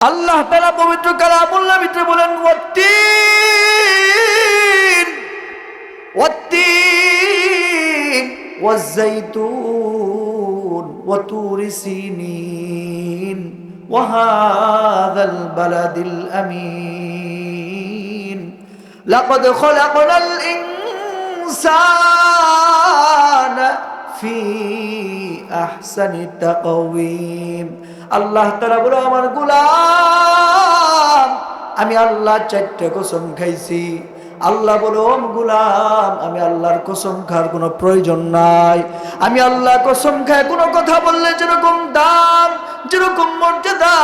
আল্লাহ তারা পবিত্র কালামুল্লাহ ভিতরে বলেন, ওয়াত্তিন ওয়াত্তিন, ওয়াজ্জাইতুন ওয়াতুর সিনিন ওয়াহাদাল বালাদিল আমিন। লাকাদ খলাকনাল ইনসানা ফী আহসানি তাকওয়িম আল্লাহ তাআলা বলে, আমার গুলাম, আমি আল্লাহ চারটা কসম খাইছি। আল্লাহ বলো গুলাম, আমি আল্লাহর কসম খার কোনো প্রয়োজন নাই। আমি আল্লাহ কসম খায় কোনো কথা বললে যেরকম দাম, যেরকম মর্যাদা,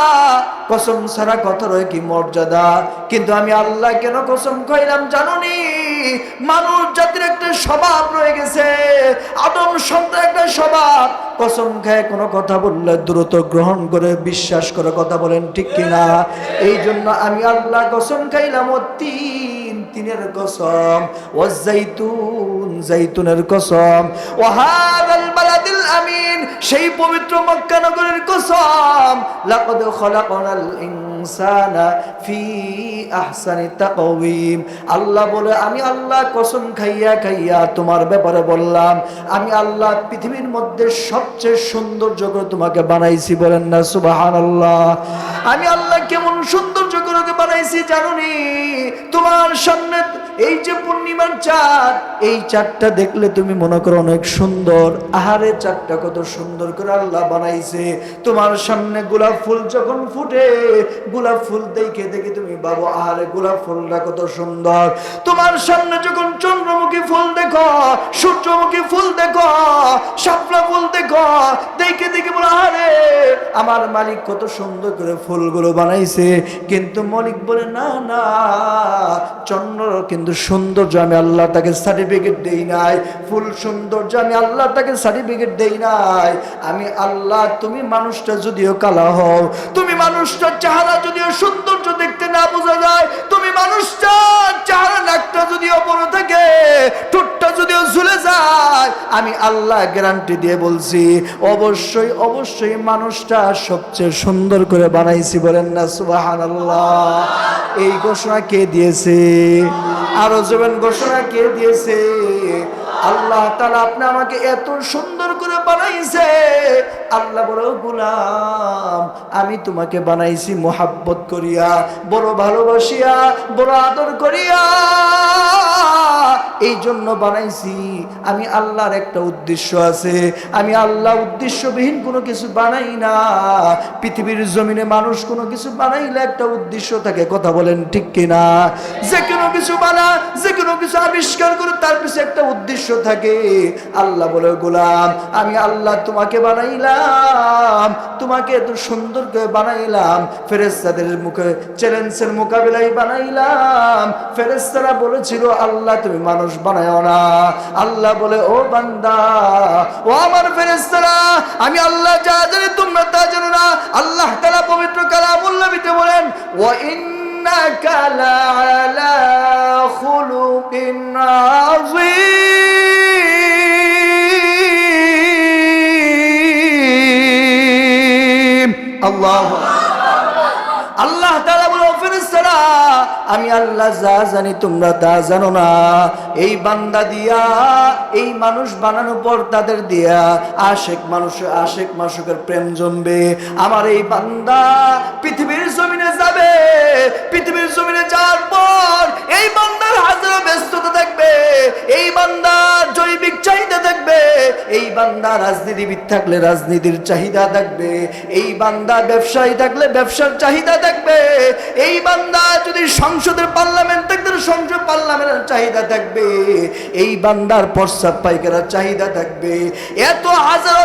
কসম সারা কথা রয়ে কি মর্যাদা? কিন্তু আমি আল্লাহ কেন কসম খাইলাম জানুনি? মানুষ জাতির একটা স্বভাব রয়ে গেছে, আদম সন্তান একটা স্বভাব কসম খায় কোনো কথা বললে দ্রুত গ্রহণ করে বিশ্বাস করে কথা বলেন ঠিক কিনা? এই জন্য আমি আল্লাহ কসম খাইলাম তিন তিনের কসম, ও জাইতুন জাইতুনের কসম। ও হাদাল বালাদিল আমিন, সেই পবিত্র মক্কা নগরের কসম, লাকাদ খলাকনাল ইনসানা ফি আহসানি তাকওয়িম। আল্লাহ বলে, আমি আল্লাহ কসম খাইয়া খাইয়া তোমার ব্যাপারে বললাম, আমি আল্লাহ পৃথিবীর মধ্যে সবচেয়ে সৌন্দর্য করে তোমাকে বানাইছি বলেন না, সুবহানাল্লাহ। আমি আল্লাহ কেমন সৌন্দর্য ওকে বানাইছি, জানুনি? তোমার সামনে এই যে পূর্ণিমার চাঁদ, এই চাঁদটা দেখলে তুমি মনে করো অনেক সুন্দর। আহারে, চাঁদটা কত সুন্দর করে আল্লাহ বানাইছে। তোমার সামনে গোলাপ ফুল যখন ফুটে, গোলাপ ফুল দেখে দেখে তুমি বাবু আহারে, গোলাপ ফুলটা কত সুন্দর। তোমার সামনে যখন চন্দ্রমুখী ফুল দেখো, সূর্যমুখী ফুল দেখো, শাপলা ফুল দেখো, দেখে দেখে বলো আরে আমার মালিক কত সুন্দর করে ফুলগুলো বানাইছে। কিন্তু মালিক বলে, না না, চন্দ্র কিন্তু সৌন্দর্য আমি আল্লাহ তাকে সার্টিফিকেট দেই নাই। ফুল সৌন্দর্য আমি আল্লাহ তাকে সার্টিফিকেট দেই নাই। আমি আল্লাহ, তুমি মানুষটা যদিও কালা হও, তুমি মানুষটার চেহারা যদিও সৌন্দর্য দেখতে না বোঝা যায়, তুমি মানুষটা চেহারা নাকটা যদিও বড় থাকে ঠোঁটটা যদিও ঝুলে যায়, আমি আল্লাহ গ্যারান্টি দিয়ে বলছি, অবশ্যই অবশ্যই মানুষটা সবচেয়ে সুন্দর করে বানাইছি বলেন না সুবাহান এই ঘোষণা কে দিয়েছে? আরও জবেন ঘোষণা কে দিয়েছে? আল্লাহ তালা আপনি আমাকে এত সুন্দর করে বানাইছে। আল্লাহ বড় গুলাম, আমি তোমাকে বানাইছি মোহাব্বত করিয়া, বড় ভালোবাসিয়া, বড় আদর করিয়া। এই জন্য বানাইছি। আমি আল্লাহর একটা উদ্দেশ্য আছে। আমি আল্লাহ উদ্দেশ্যবিহীন কোনো কিছু বানাই না। পৃথিবীর জমিনে মানুষ কোনো কিছু বানাইলে একটা উদ্দেশ্য থাকে। কথা বলেন ঠিক কিনা? যে কোনো কিছু বানা যে কোনো কিছু আবিষ্কার করে তার পিছনে একটা উদ্দেশ্য থাকে। আল্লাহ বলে, গোলাম, আমি আল্লাহ তোমাকে বানাইলাম, তোমাকে এত সুন্দর করে বানাইলাম। ফেরেস্তাদের মুখে, চ্যালেঞ্জের মোকাবিলায় বানাইলাম। ফেরেস্তারা বলেছিল, আল্লাহ, তুমি মানুষ বানায় না। আল্লাহ বলে, ও বান্দা, ও আমার ফেরেস্তারা আমি আল্লাহ যা জানি তোমরা তা জানো না। আল্লাহ তালা পবিত্র কালামুল্লাবিতে বলেন ও ইন্নাকা লাআলা খুলুকিন আযীম আল্লাহ আল্লাহ তাআলা বলে "ও ফেরেশতারা, আমি আল্লাহ যা জানি তোমরা তা জানো না। এই বান্দা দিয়া, এই মানুষ বানানোর পর তাদের দিয়া আশেক মানুষ আশেক মাসুকের প্রেম জমবে। আমার এই বান্দা পৃথিবীর জমিনে যাবে, পৃথিবীর জমিনে যাওয়ার পর এই বান্দার হাজারো ব্যস্ততা থাকবে এই বান্দার জৈবিক চাহিদা থাকবে এই বান্দা রাজনীতিবিদ থাকলে রাজনীতির চাহিদা থাকবে এই বান্দা ব্যবসায়ী থাকলে ব্যবসার চাহিদা থাকবে এই বান্দা যদি সংসদের পার্লামেন্ট থাকলে সংসদ পার্লামেন্টের চাহিদা থাকবে এই বান্দার প্রস্তাব পাইকারের চাহিদা থাকবে এত হাজারো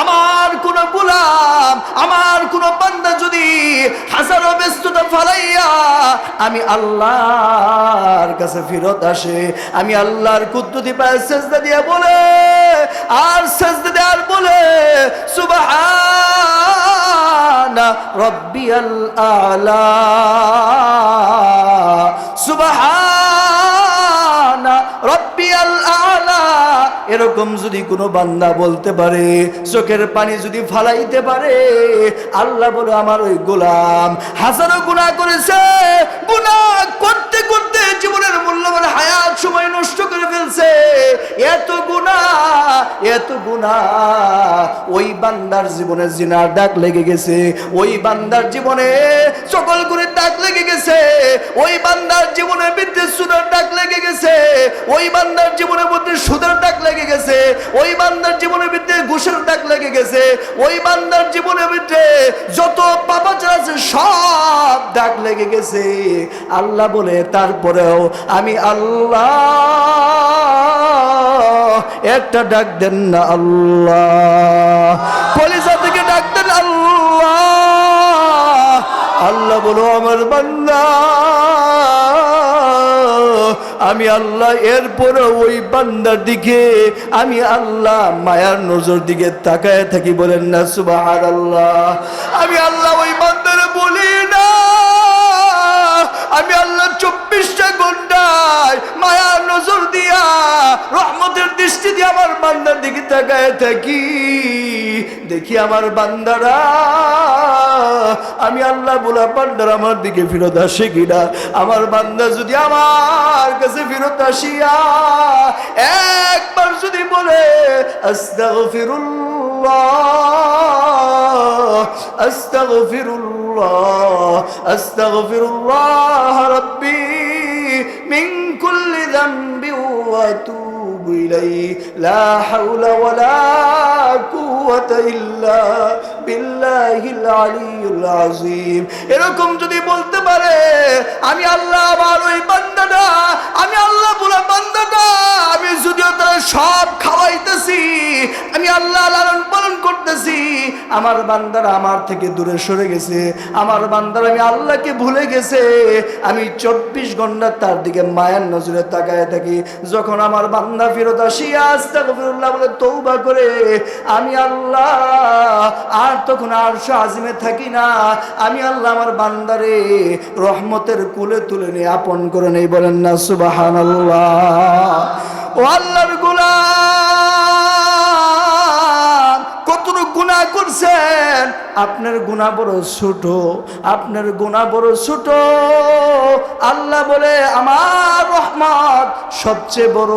আমার কোন গোলাম, আমার কোন বান্দা যদি হাজারো ব্যস্ততা ফালাইয়া আমি আল্লাহর কাছে ফিরত আসে, আমি আল্লাহর কুদ্দুতি পায় সেজদা দিয়ে বলে, আর সেজদা দেওয়ার বলে, সুবহানা রব্বিয়াল আলা, সুবহানা রব্বিয়াল এরকম যদি কোনো বান্দা বলতে পারে, চোখের পানি যদি ফালাইতে পারে, আল্লাহ বলে আমার ওই গোলাম হাজারো গুণা করেছে। গুণা করতে করতে জীবনের মূল্যবান হায়াত সময় নষ্ট করে ফেলছে। এত গুণা এত গুণা ওই বান্দার জীবনে জিনার ডাক লেগে গেছে। ওই বান্দার জীবনে সকল করে ডাক লেগে গেছে। ওই বান্দার জীবনে সুদের ডাক লেগে গেছে। ওই বান্দার জীবনের মধ্যে সুদের ডাক লেগে গেছে। ওই বান্দার ঘুষের ডাক লেগে গেছে। ওই বান্দার জীবনের ভিতরে যত পাপাচার আছে সব ডাক লেগে গেছে। আল্লাহ বলে, তারপরেও আমি আল্লাহ একটা ডাক দেন না আল্লাহ। কলিজা থেকে ডাক দেন আল্লাহ। আল্লাহ বলো, আমার বান্দা, আমি আল্লাহ এরপরে ওই বান্দার দিকে, আমি আল্লাহ মায়ার নজর দিকে তাকায় থাকি বলেন না সুবাহ আল্লাহ আমি আল্লাহ ওই রহমতের দৃষ্টি দিয়ে আমার বান্দার দিকে তাকায় থাকি। দেখি আমার বান্দারা, আমি আল্লাহ বলা বান্দার আমার দিকে ফেরত আসে কিনা? আমার বান্দা যদি আমার কাছে ফেরত আসিয়া একবার যদি বলে, আস্তাগফিরুল্লাহ আস্তাগফিরুল্লাহ আস্তাগফিরুল্লাহ রাব্বি মিন কুল্লি যামবি ওয়া you আতুবু ইলাইহি লা হাওলা ওয়ালা কুওয়াতা ইল্লা বিল্লাহিল আলিয়্যুল আযীম এরকম যদি বলতে পারে, আমি আল্লাহ আমার ওই বান্দাটা, আমি আল্লাহ বলা বান্দাটা, আমি যদিও তারা সব খাওয়াইতেছি, আমি আল্লাহ লালন পালন করতেছি, আমার বান্দারা আমার থেকে দূরে সরে গেছে, আমার বান্দারা আমি আল্লাহকে ভুলে গেছে, আমি চব্বিশ ঘণ্টা তার দিকে মায়ের নজরে তাকায় থাকি। যখন আমার বান্দা ফেরত আসিয়া আস্তাগফিরুল্লাহ বলে তৌবা করে, আমি আল্লাহ, আর তখন আর আজিমে থাকি না। আমি আল্লাহ আমার বান্দারে রহমতের কুলে তুলে নিয়ে আপন করে নেই। বলেন না সুবাহান ও আল্লাহর গোলাম, কতটুকু গুণা করছেন? আপনার গুণা বড় ছোট, আপনার গুণা বড় ছোট। আল্লাহ বলে, আমার রহমত সবচেয়ে বড়।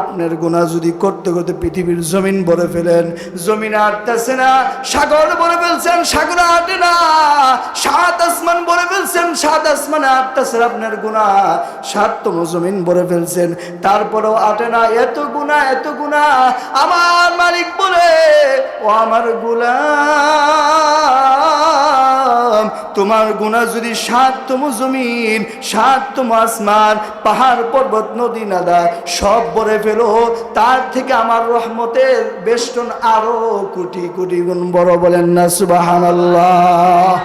আপনার গুণা যদি করতে করতে পৃথিবীর জমিন ভরে ফেলেন, জমিন আটতেছে না, সাগর বলে ফেলছেন, সাগর আটে না, সাত আসমান ভরে ফেলছেন, সাত আসমানে আটতেছে আপনার গুণা। সাততম জমিন ভরে ফেলছেন, তারপরেও আটে না। এত গুণা এত গুণা। আমার মালিক বলে, ও আমার গোলাম। তোমার গুণা যদি সাততম জমিন সাততম আসমান, পাহাড়, পর্বত, নদী নাদা সব ভরে ফেলো। তার থেকে আমার রহমতের বেষ্টন আরও কোটি কোটি গুণ বড় বলেন না সুবাহান আল্লাহ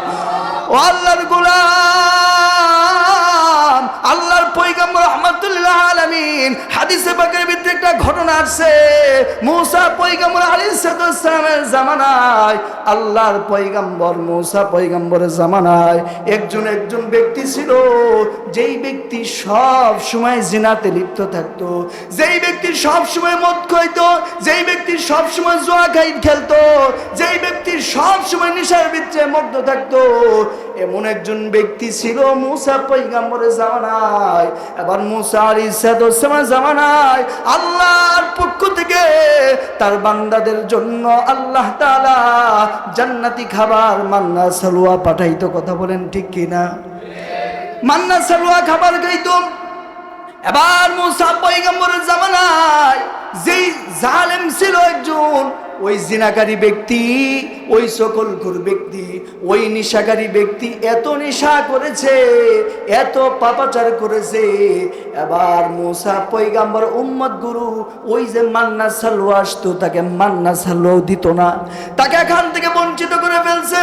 আল্লাহর গোলাম। আলামিন। হাদিসে পাকের ভিতরে একটা ঘটনা আছে। মুসা পৈগম্বর আলাইহিস জামানায়, আল্লাহর পৈগম্বর মুসা পৈগম্বরের জামানায় একজন একজন ব্যক্তি ছিল। যেই ব্যক্তি সব সময় জিনাতে লিপ্ত থাকতো, যেই ব্যক্তি সব সময় মদ খাইতো, যেই ব্যক্তি সব সময় জোয়া খাই খেলতো, যেই ব্যক্তি সব সময় নেশার ভিতরে মগ্ন থাকতো এমন একজন ব্যক্তি ছিল মুসা পৈগম্বরের জামানায়। এবার মুসা আলী সাদোসামা জামানায় আল্লাহর পক্ষ থেকে তার বান্দাদের জন্য আল্লাহ তাআলা জান্নাতি খাবার, মান্না সালুয়া পাঠাইতো। কথা বলেন ঠিক কিনা? মান্না সালুয়া খাবার খাইতো। এবার মুসা পৈগম্বরের জামানায় যেই জালেম ছিল একজন ওই জিনাকারী ব্যক্তি, ওই সকল সকলকুর ব্যক্তি, ওই নিশাকারী ব্যক্তি এত নেশা করেছে, এত পাপাচার করেছে। এবার মুসা পৈগাম্বর উম্মত গুরু, ওই যে মান্না সাল্লু আসতো, তাকে মান্না সাল্লুও দিত না। তাকে এখান থেকে বঞ্চিত করে ফেলছে।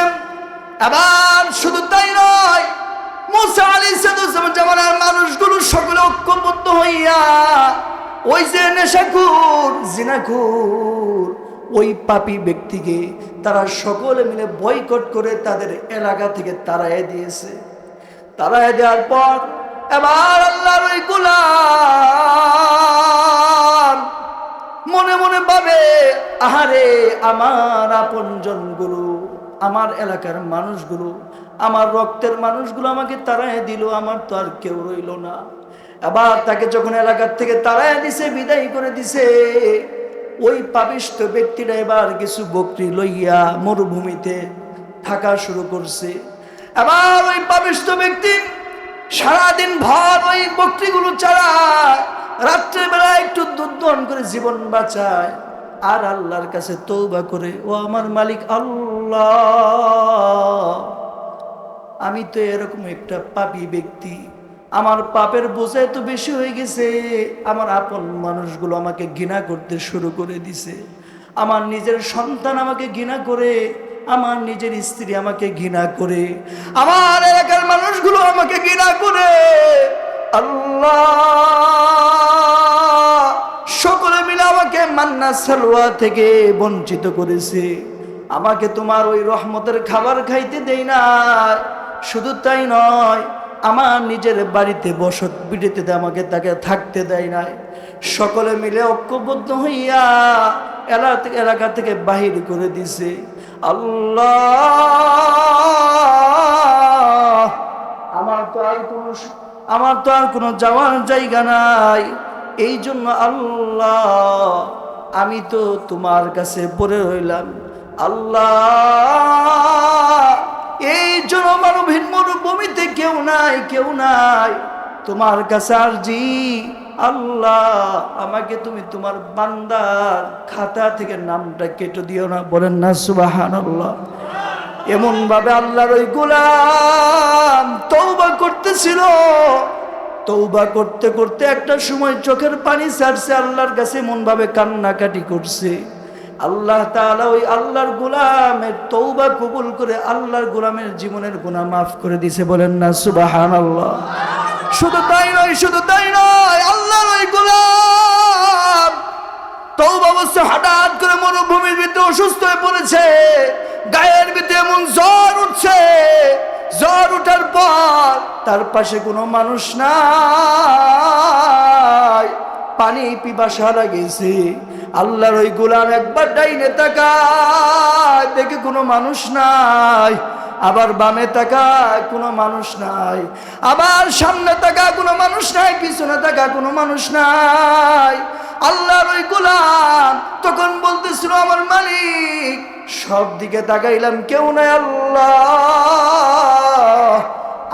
এবার শুধু তাই নয়, মুসা আলী জামানার মানুষগুলো সকলে ঐক্যবদ্ধ হইয়া, ওই যে নেশাকুর জিনাকুর ওই পাপী ব্যক্তিকে তারা সকলে মিলে বয়কট করে তাদের এলাকা থেকে তাড়াই দিয়েছে। তাড়াই দেওয়ার পর, এবার আল্লাহর ওই গোলাম মনে মনে ভাবে, আহারে আমার আপনজনগুলো, আমার এলাকার মানুষগুলো, আমার রক্তের মানুষগুলো আমাকে তাড়ায় দিল, আমার তো আর কেউ রইল না। আবার তাকে যখন এলাকার থেকে তাড়ায় দিছে, বিদায় করে দিছে ওই পাবিষ্ট ব্যক্তিরা এবার কিছু বকরি লইয়া মরুভূমিতে থাকা শুরু করছে। আবার ওই পাবিষ্ট ব্যক্তি সারাদিন ভর ওই বকরিগুলো রাত্রের বেলা একটু দুধ দহন করে জীবন বাঁচায় আর আল্লাহর কাছে তৌবা করে, ও আমার মালিক আল্লাহ, আমি তো এরকম একটা পাপী ব্যক্তি। আমার পাপের বোঝা তো বেশি হয়ে গেছে। আমার আপন মানুষগুলো আমাকে ঘৃণা করতে শুরু করে দিছে। আমার নিজের সন্তান আমাকে ঘৃণা করে, আমার নিজের স্ত্রী আমাকে ঘৃণা করে, আমার এলাকার মানুষগুলো আমাকে ঘৃণা করে। আল্লাহ সকলে মিলে আমাকে মান্না সালোয়া থেকে বঞ্চিত করেছে। আমাকে তোমার ওই রহমতের খাবার খাইতে দেই না শুধু তাই নয় আমার নিজের বাড়িতে বসত বিড়িতে আমাকে তাকে থাকতে দেয় নাই। সকলে মিলে ঐক্যবদ্ধ হইয়া থেকে এলাকা থেকে বাহির করে দিছে। আল্লাহ! আমার তো আর কোনো আমার তো আর কোনো যাওয়ার জায়গা নাই। এই জন্য আল্লাহ, আমি তো তোমার কাছে পড়ে রইলাম। আল্লাহ! এই জনমানবহীন মরুভূমিতে কেউ নাই কেউ নাই। তোমার কাছে আর জি আল্লাহ, আমাকে তুমি তোমার বান্দার খাতা থেকে নামটা কেটে দিও না, বলেন না সুবাহান আল্লাহ এমন ভাবে আল্লাহর ওই গোলাম তৌবা করতেছিল। তৌবা করতে করতে একটা সময় চোখের পানি ছাড়ছে, আল্লাহর কাছে এমন ভাবে কান্নাকাটি করছে। আল্লাহ তালা ওই আল্লাহর গুলামের তৌবা কবুল করে আল্লাহর গুলামের জীবনের গুণা মাফ করে দিছে বলেন না সুবাহ শুধু তাই নয়, শুধু তাই নয়, আল্লাহর ওই গোলাম তৌবা অবশ্য হঠাৎ করে মরুভূমির ভিতরে অসুস্থ হয়ে পড়েছে। গায়ের ভিতরে এমন জ্বর উঠছে। জ্বর উঠার পর তার পাশে কোনো মানুষ নাই। পানি পিপাসা লাগেছে আল্লাহর ওই গোলাম একবার ডাইনে তাকায়, দেখে কোনো মানুষ নাই। আবার বামে তাকায়, কোনো মানুষ নাই। আবার সামনে তাকা কোনো মানুষ নাই, পিছনে তাকা কোনো মানুষ নাই। আল্লাহর ওই গোলাম তখন বলতেছিল, আমার মালিক, সব দিকে তাকাইলাম, কেউ নাই, আল্লাহ।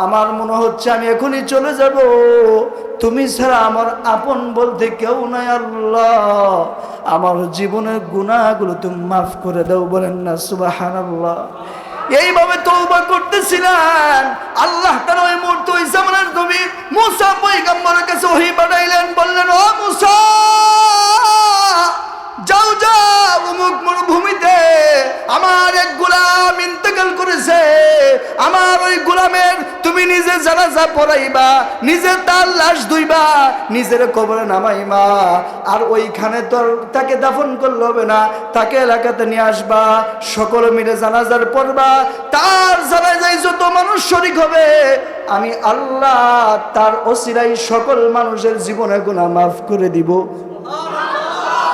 আমার মনে হচ্ছে আমি এখনই চলে যাব। তুমি ছাড়া আমার আপন বলতে কেউ নাই, আল্লাহ। আমার জীবনের গুণাগুলো তুমি মাফ করে দাও, বলেন না সুবাহান আল্লাহ এইভাবে তৌবা করতেছিলেন। আল্লাহ তার ওই মুহূর্তে ওই জামানের নবী মুসা পৈগম্বরের কাছে ওহি পাঠাইলেন, বললেন, ও মুসা, যাও যাও, অমুক মরুভূমিতে আমার এক গোলাম ইন্তেকাল করেছে। আমার ওই গোলামের তুমি নিজে জানাজা পড়াইবা, নিজে তার লাশ ধুইবা, নিজের কবরে নামাইবা। আর ওইখানে তোর তাকে দাফন করলে হবে না, তাকে এলাকাতে নিয়ে আসবা, সকলে মিলে জানাজার পড়বা। তার জানাজায় যত মানুষ শরিক হবে, আমি আল্লাহ তার অসিরাই সকল মানুষের জীবনে গুণা মাফ করে দিব।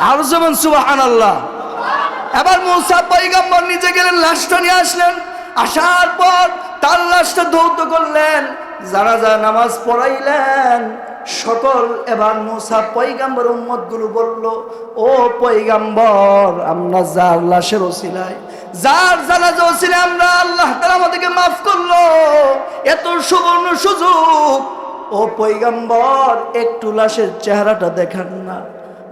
আর যেমন সুবাহান আল্লাহ এবার মৌসা পৈগম্বর নিজে গেলেন, লাশটা নিয়ে আসলেন। আসার পর তার লাশটা ধৌত করলেন যা নামাজ পড়াইলেন, সকল এবার মুসা পৈগাম্বর উম্মতগুলো বলল, ও পৈগাম্বর আমরা যার লাশের ওসিলায়, যার জানাজা ওসিলে আমরা আল্লাহ তারা আমাদেরকে মাফ করল। এত সুবর্ণ সুযোগ। ও পৈগাম্বর একটু লাশের চেহারাটা দেখান না।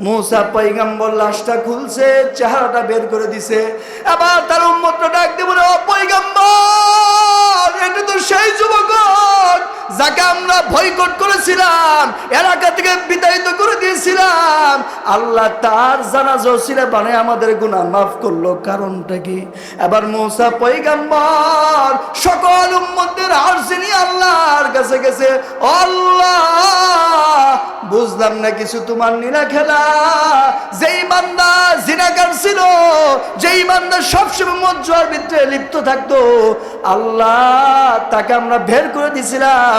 মুসা পৈগাম্বর লাশটা খুলছে, চেহারাটা বের করে দিছে। আবার তার উম্মতটা ডাক দিয়ে বলে, ও পৈগাম্বর এটা তো সেই যুবক। যাকে আমরা ভয়কট করেছিলাম এলাকা থেকে বিতাড়িত করে দিয়েছিলাম, আল্লাহ তার জানাজ ছিলে বানায় আমাদের গুণা মাফ করল। কারণটা কি? এবার মৌসা পৈগাম্বর সকল উম্মতের হারসিনি আল্লাহর কাছে গেছে। আল্লাহ, বুঝলাম না কিছু তোমার নীলা খেলা। যেই বান্দা জিনাকার ছিল, যেই বান্দা সবসময় মজ্জার ভিতরে লিপ্ত থাকতো, আল্লাহ তাকে আমরা বের করে দিছিলাম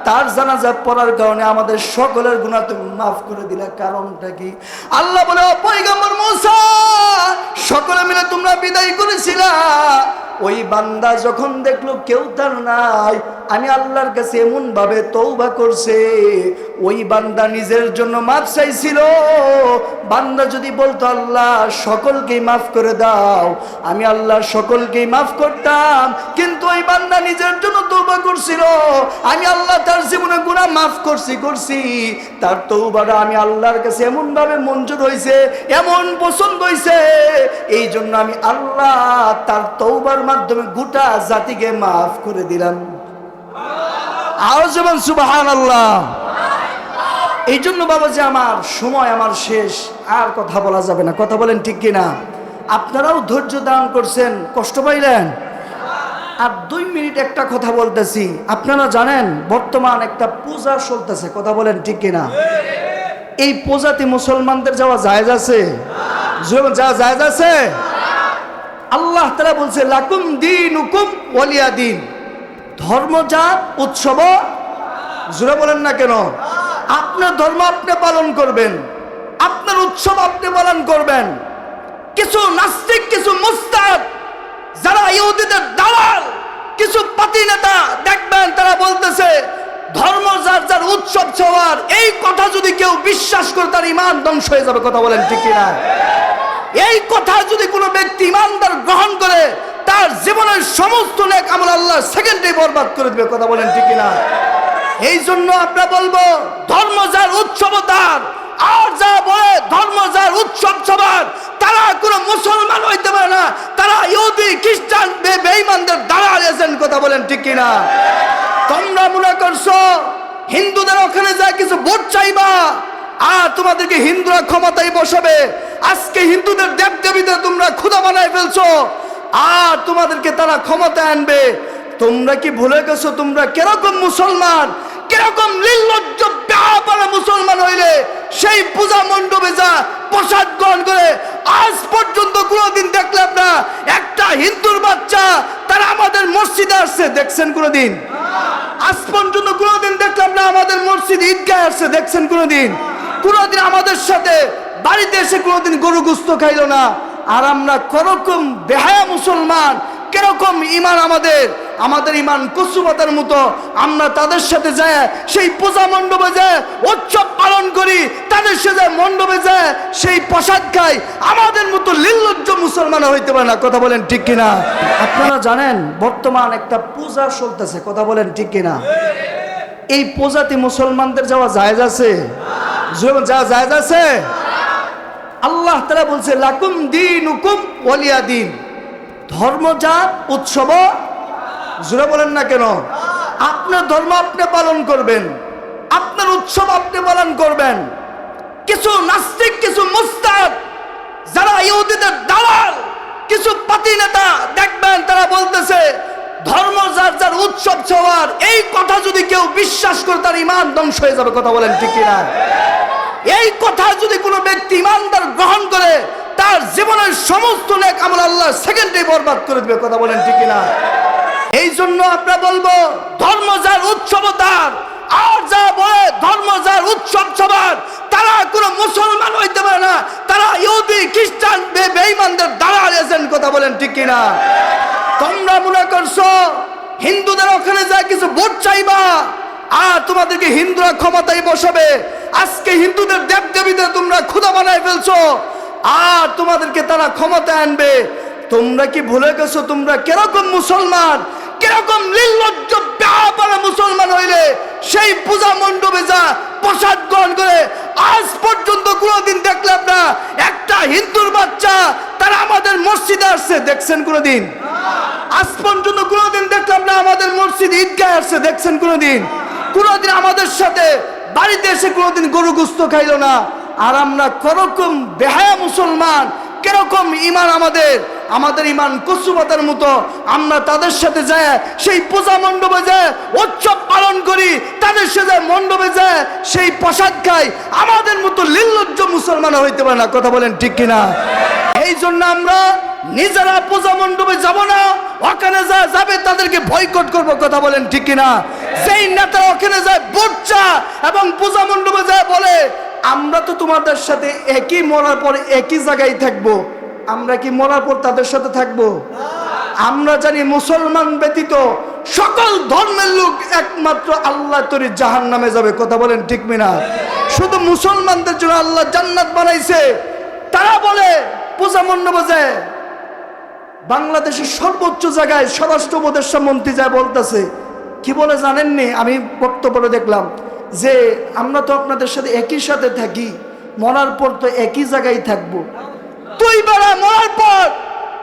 তার জানাজা পড়ার কারণে আমাদের সকলের গুণা তুমি মাফ করে দিলে। কারণটা কি? আল্লাহ বলে, "ও পয়গম্বর সকলে মিলে তোমরা বিদায় করেছিলা। ওই বান্দা যখন দেখল কেউ তার নাই, আমি আল্লাহর কাছে এমন ভাবে তৌবা করছে, ওই বান্দা নিজের জন্য মাফ চাইছিল। বান্দা যদি বলতো, আল্লাহ, সকলকেই মাফ করে দাও, আমি আল্লাহ সকলকেই মাফ করতাম। কিন্তু ওই বান্দা নিজের জন্য তৌবা করছিল। আমি আল্লাহ তার জীবনে গুনাহ মাফ করছি করছি। তার তৌবাটা আমি আল্লাহর কাছে এমন ভাবে মঞ্জুর হয়েছে এমন পছন্দ হয়েছে এই জন্য আমি আল্লাহ তার তৌবার মাধ্যমে গোটা জাতিকে মাফ করে দিলাম। আরও যেমন সুবাহান আল্লাহ এই জন্য বাবা যে আমার সময় আমার শেষ, আর কথা বলা যাবে না। কথা বলেন ঠিক কিনা? আপনারাও ধৈর্য দান করছেন, কষ্ট পাইলেন? আর দুই মিনিট একটা কথা বলতেছি। আপনারা জানেন, বর্তমান একটা পূজা চলতেছে, কথা বলেন ঠিক কিনা? এই পূজাতে মুসলমানদের যাওয়া জায়েজ আছে? যাওয়া জায়েজ আছে? আল্লাহ তারা বলছে, লাকুম দিন হুকুম ওয়ালিয়া দিন। ধর্ম যা, উৎসব। জুড়ে বলেন না কেন? আপনার ধর্ম আপনি পালন করবেন, আপনার উৎসব আপনি পালন করবেন। কিছু নাস্তিক, কিছু মুস্তাদ যারা ইহুদিদের দালাল কিছু পাতি নেতা দেখবেন তারা বলতেছে ধর্ম যার যার উৎসব সবার এই কথা যদি কেউ বিশ্বাস করে তার ইমান ধ্বংস হয়ে যাবে, কথা বলেন ঠিক না এই কথা যদি কোনো ব্যক্তি ইমানদার গ্রহণ করে, তার জীবনের সমস্ত নেক আমল আল্লাহ সেকেন্ডে বরবাদ করে দেবে, কথা বলেন ঠিক না এই জন্য আমরা বলব, ধর্ম যার উৎসব তার। আর যা বলে ধর্ম যার উৎসব সবার, তারা কোনো মুসলমান হইতে পারে না। তারা ইহুদি, খ্রিস্টান বেঈমানদের দ্বারা কথা বলেন ঠিক কিনা? তোমরা মনে করছ হিন্দুদের ওখানে যা কিছু ভোট চাইবা আর তোমাদেরকে হিন্দুরা ক্ষমতায় বসাবে। আজকে হিন্দুদের দেব দেবীদের তোমরা ক্ষুদা বানায় ফেলছো। আর তোমাদেরকে তারা ক্ষমতা আনবে। তোমরা কি ভুলে গেছো তোমরা কীরকম মুসলমান? কীরকম নির্লজ্জ ব্যাপারে মুসলমান হইলে সেই পূজা মণ্ডপে যা প্রসাদ গ্রহণ করে, আজ পর্যন্ত কোনোদিন দেখলাম না একটা হিন্দুর বাচ্চা তারা আমাদের মসজিদে আসছে। দেখছেন কোনোদিন? আজ পর্যন্ত কোনোদিন দেখলাম না আমাদের মসজিদ ঈদগাহ আসছে, দেখছেন কোনোদিন? কোনোদিন আমাদের সাথে বাড়িতে এসে কোনোদিন গরু গুস্ত খাইলো না। আর আমরা করকম বেহায়া মুসলমান, কীরকম ইমান আমাদের আমাদের ইমান কচুপাতার মতো। আমরা তাদের সাথে যায়, সেই পূজা মণ্ডপে যায়, উৎসব পালন করি, তাদের সাথে মণ্ডপে যায়, সেই প্রসাদ খাই, আমাদের মতো লিল্লজ্জ মুসলমান হইতে পারে না, কথা বলেন ঠিক কিনা? আপনারা জানেন, বর্তমান একটা পূজা চলতেছে, কথা বলেন ঠিক কিনা? এই পূজাতে মুসলমানদের যাওয়া জায়েজ আছে? যা জায়েজ আছে? আল্লাহ তারা বলছে, লাকুম দিন হুকুম ওয়ালিয়া দিন। ধর্ম যা উৎসব জোরে বলেন না কেন? আপনার ধর্ম আপনি পালন করবেন, আপনার উৎসব আপনি পালন করবেন। কিছু নাস্তিক, কিছু মুস্তাদ যারা ইহুদিদের দালাল, কিছু পাতি নেতা দেখবেন, তারা বলতেছে, ধর্ম যার যার উৎসব সবার, এই কথা যদি কেউ বিশ্বাস করে তার ইমান ধ্বংস হয়ে যাবে, কথা বলেন ঠিক কিনা? এই কথা যদি কোনো ব্যক্তি ইমানদার গ্রহণ করে, তার জীবনের সমস্ত নেক আমল আল্লাহ সেকেন্ডে বরবাদ করে দেবে, কথা বলেন ঠিক কিনা? এই জন্য আমরা বলব, ধর্ম যার উৎসব তার আর যা বলে ধর্ম যার উৎসব সবার, তারা কোনো মুসলমান হইতে পারে না। তারা ইহুদি, খ্রিস্টান বেঈমানদের দ্বারা আছেন কথা বলেন ঠিক কিনা? তোমরা মনে করছ হিন্দুদের ওখানে যা কিছু ভোট চাইবা? আর তোমাদেরকে হিন্দুরা ক্ষমতায় বসাবে। আজকে হিন্দুদের দেব দেবীদের তোমরা ক্ষুদা বানায় ফেলছো। আর তোমাদেরকে তারা ক্ষমতা আনবে। তোমরা কি ভুলে গেছো তোমরা কীরকম মুসলমান? কীরকম নির্লজ্জ ব্যাপারে মুসলমান হইলে সেই পূজা মণ্ডপে যা প্রসাদ গ্রহণ করে, আজ পর্যন্ত কোনোদিন দেখলাম না একটা হিন্দুর বাচ্চা তারা আমাদের মসজিদে আসছে, দেখছেন কোনোদিন? আজ পর্যন্ত কোনোদিন দেখলাম না আমাদের মসজিদ ঈদগাহ আসছে, দেখছেন কোনোদিন? কোনোদিন আমাদের সাথে বাড়িতে এসে কোনোদিন গরু গুস্ত খাইল না। আর আমরা করকম বেহায়া মুসলমান, কীরকম ইমান আমাদের আমাদের ইমান কচুপাতার মতো। আমরা তাদের সাথে যায়, সেই পূজা মণ্ডপে যায়, উৎসব পালন করি, তাদের সাথে মণ্ডপে যায়, সেই প্রসাদ খাই। আমাদের মতো লিল্লজ্জ মুসলমান হইতে পারে না। কথা বলেন ঠিক কিনা? এই জন্য আমরা নিজেরা পূজা মণ্ডপে যাব না। ওখানে যা যাবে, তাদেরকে বয়কট করব। কথা বলেন ঠিক কিনা? সেই নেতারা ওখানে যায় বুটচা এবং পূজা মণ্ডপে যায়, বলে, আমরা তো তোমাদের সাথে একই মরার পর একই জায়গায় থাকব। আমরা কি মরার পর তাদের সাথে থাকব? আমরা জানি মুসলমান ব্যতীত সকল ধর্মের লোক একমাত্র আল্লাহ তরি জাহান নামে যাবে। কথা বলেন ঠিক মিনা শুধু মুসলমানদের জন্য আল্লাহ জান্নাত বানাইছে। তারা বলে, পূজা মণ্ডপে যায়। বাংলাদেশের সর্বোচ্চ জায়গায় স্বরাষ্ট্র উপদেষ্টা মন্ত্রী যায় বলতেছে। কি বলে জানেননি? আমি বক্তব্য দেখলাম যে, আমরা তো আপনাদের সাথে একই সাথে থাকি, মরার পর তো একই জায়গায় থাকব। তুই বেড়া মরার পর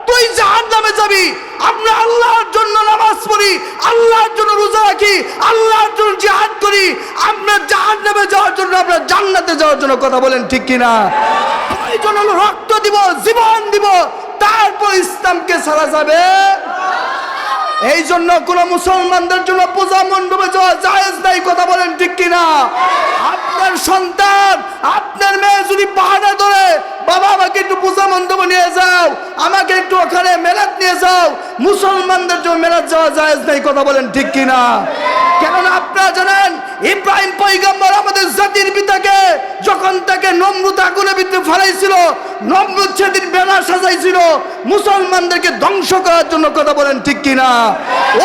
তুই জাহান নামে যাবি। আমরা আল্লাহর জন্য নামাজ পড়ি, আল্লাহর জন্য রোজা রাখি, আল্লাহর জন্য জিহাদ করি। আমরা জাহান নামে যাওয়ার জন্য, আমরা জান্নাতে যাওয়ার জন্য কথা বলেন ঠিক কিনা? প্রয়োজন হলো রক্ত দিব, জীবন দিব, তারপর ইসলামকে ছাড়া যাবে। এই জন্য কোন মুসলমানদের জন্য পূজা মণ্ডপে যাওয়া জায়েজ নাই, কথা বলেন ঠিক কিনা? আপনার সন্তান, আপনার মেয়ে যদি পাহাড়ে ধরে বাবা, আমাকে একটু পূজা মণ্ডপে নিয়ে যাও। আমাকে একটু ওখানে মেলাত নিয়ে যাও। মুসলমানদের জন্য মেলাত যাওয়া জায়েজ নাই, কথা বলেন ঠিক কিনা? কেননা আপনারা জানেন, ইব্রাহিম পৈগম্বর আমাদের জাতির পিতাকে যখন তাকে নমরুদ আগুনের ভিতরে ফেলাইছিল, নমরুদ সেদিন বেলা সাজাইছিল। মুসলমানদেরকে ধ্বংস করার জন্য কথা বলেন ঠিক কিনা?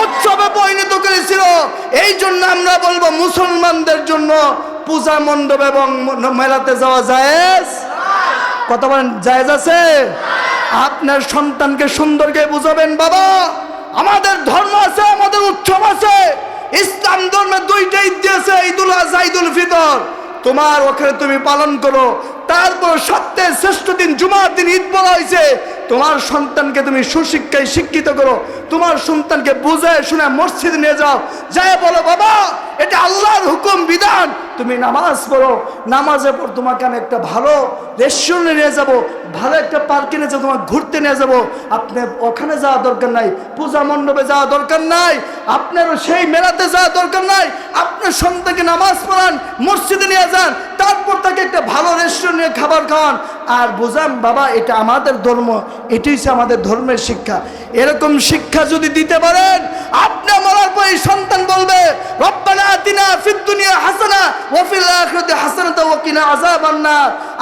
উৎসবে পরিণত করেছিল। এই জন্য আমরা বলব, মুসলমানদের জন্য পূজা মণ্ডপ এবং মেলাতে যাওয়া জায়েজ। কথা বলেন, জায়েজ আছে? আপনার সন্তানকে সুন্দরকে বুঝাবেন, বাবা। আমাদের ধর্ম আছে, আমাদের উৎসব আছে। ইসলাম ধর্মে দুইটা ঈদ দিয়েছে, ঈদুল আজহা ঈদুল ফিতর। তোমার ওখানে তুমি পালন করো তারপর সত্যের শ্রেষ্ঠ দিন, জুমার দিন ঈদ বলা হয়েছে। তোমার সন্তানকে তুমি সুশিক্ষায় শিক্ষিত করো। তোমার সন্তানকে বুঝে শুনে মসজিদ নিয়ে যাও। যাই বলো, বাবা, এটা আল্লাহর হুকুম, বিধান। তুমি নামাজ পড়ো। নামাজের পর তোমাকে আমি একটা ভালো রেস্টুরেন্টে নিয়ে যাব। ভালো একটা পার্কে নিয়ে যাব তোমাকে ঘুরতে নিয়ে যাব। আপনি ওখানে যাওয়া দরকার নাই। পূজা মণ্ডপে যাওয়া দরকার নাই। আপনার সেই মেলাতে যাওয়া দরকার নাই। আপনার সন্তানকে নামাজ পড়ান, মসজিদে নিয়ে যান। তারপর তাকে একটা ভালো রেস্টুরেন্ট খাবার খাওয়ান। আর বুঝান বাবা, এটা আমাদের ধর্ম এটি হচ্ছে আমাদের ধর্মের শিক্ষা। এরকম শিক্ষা যদি দিতে পারেন, আপনি মরার পর সন্তান বলবে, রব্বানা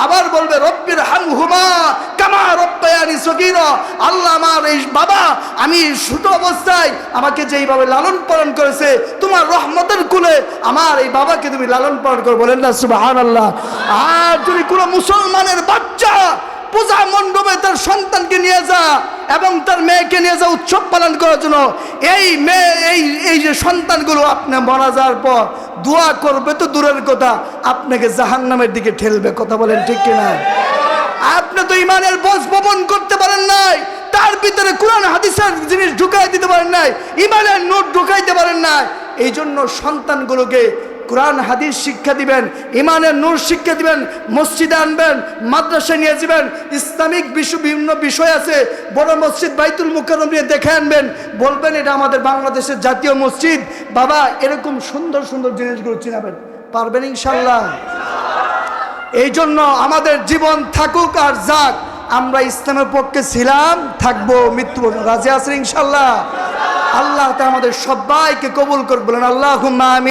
আবার বলবে, রব্বির হামহুমা কামা রব্বায়ানি সগীরা। আল্লাহ আমার এই বাবা, আমি ছোট অবস্থায় আমাকে যেইভাবে লালন পালন করেছে, তোমার রহমতের কুলে আমার এই বাবাকে তুমি লালন পালন করে। বলেন না, সুবহানাল্লাহ। আর যদি কোনো মুসলমানের বাচ্চা পূজা মণ্ডপে তার সন্তানকে নিয়ে যা এবং তার মেয়েকে নিয়ে যা, উৎসব পালন করার জন্য। এই মেয়ে, এই এই যে সন্তানগুলো আপনি মারা যাওয়ার পর, দোয়া করবে তো দূরের কথা, আপনাকে জাহান নামের দিকে ঠেলবে, কথা বলেন ঠিক কিনা আপনি তো ইমানের বোঝ বপন করতে পারেন নাই, তার ভিতরে কোরআন, হাদিসের জিনিস ঢুকাই দিতে পারেন নাই, ইমানের নোট ঢুকাইতে পারেন নাই। এই জন্য সন্তানগুলোকে কোরআন, হাদিস শিক্ষা দিবেন ইমানের নূর শিক্ষা দিবেন, মসজিদে আনবেন, মাদ্রাসায় নিয়ে যাবেন, ইসলামিক বিশ্ব বিভিন্ন বিষয় আছে, বড় মসজিদ বাইতুল মুকাররম নিয়ে দেখে আনবেন, বলবেন এটা আমাদের বাংলাদেশের জাতীয় মসজিদ। বাবা, এরকম সুন্দর সুন্দর জিনিসগুলো চিনাবেন। পারবেন ইনশাল্লাহ এই জন্য আমাদের জীবন থাকুক আর যাক, আমরা ইসলামের পক্ষে ছিলাম, থাকব মৃত্যু। রাজি আছেন ইনশাল্লাহ আল্লাহ তা আমাদের সবাইকে কবুল করবেন আল্লাহ আমি